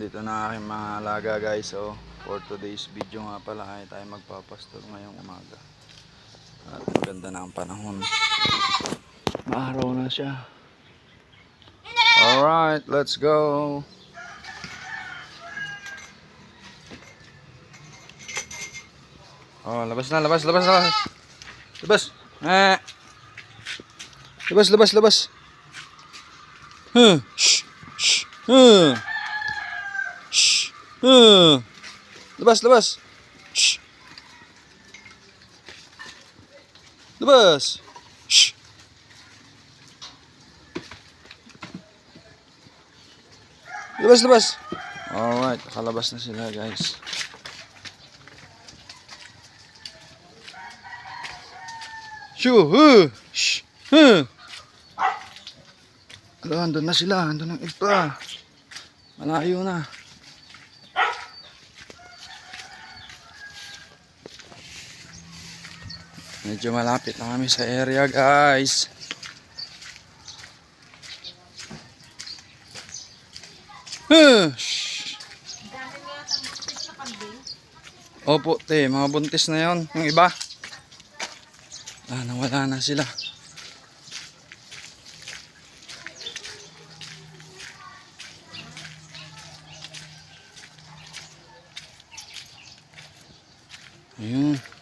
dito na aking mga alaga guys. So, for today's video nga pala ay tayo magpapastol ngayong umaga. At maganda na ang panahon. Maaraw na siya. Alright, let's go. Oh, labas na, labas, labas, labas. Labas. Eh. Labas, labas, labas. Huh. Shh. Huh. Huh. Labas, labas. Shh. Labas. Shh. Labas, labas. Alright, nakalabas na sila guys. Shoo, huh. Shh. Huh. Ala, andun na sila. Andun ang iba. Malayo na. Medyo malapit na kami sa area guys. Huh. Opo, te. Mga buntis na yon Yung iba. Ah, nawala na sila. Ayun.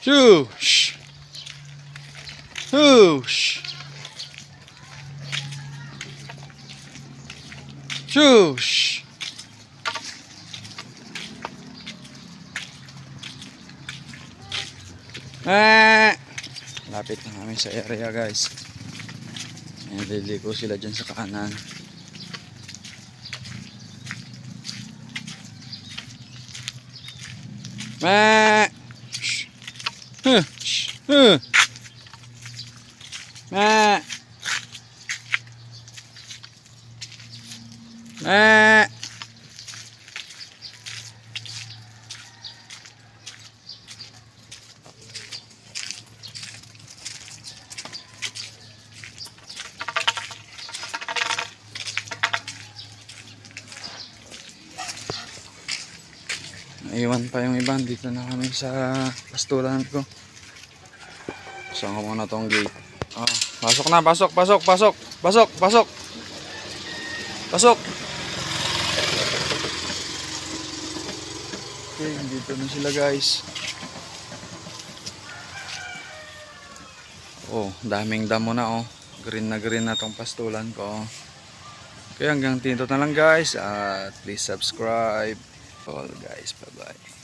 Shh! Shoo! Shh! Ah! Lapit na kami sa area guys. Nililiko sila dyan sa kanan. Ma! Shh! Huh! Shh! Huh! Ma! Ma! Naiwan pa yung iba. Dito na kami sa pastulan ko. Saan ko muna tong gate. Ah, pasok na, pasok, pasok, pasok, pasok, pasok. Pasok. Okay, dito na sila guys. Oh, daming damo na oh. Green na green na tong pastulan ko. oh. Okay, hanggang dito na lang guys. At please subscribe. All guys, bye bye.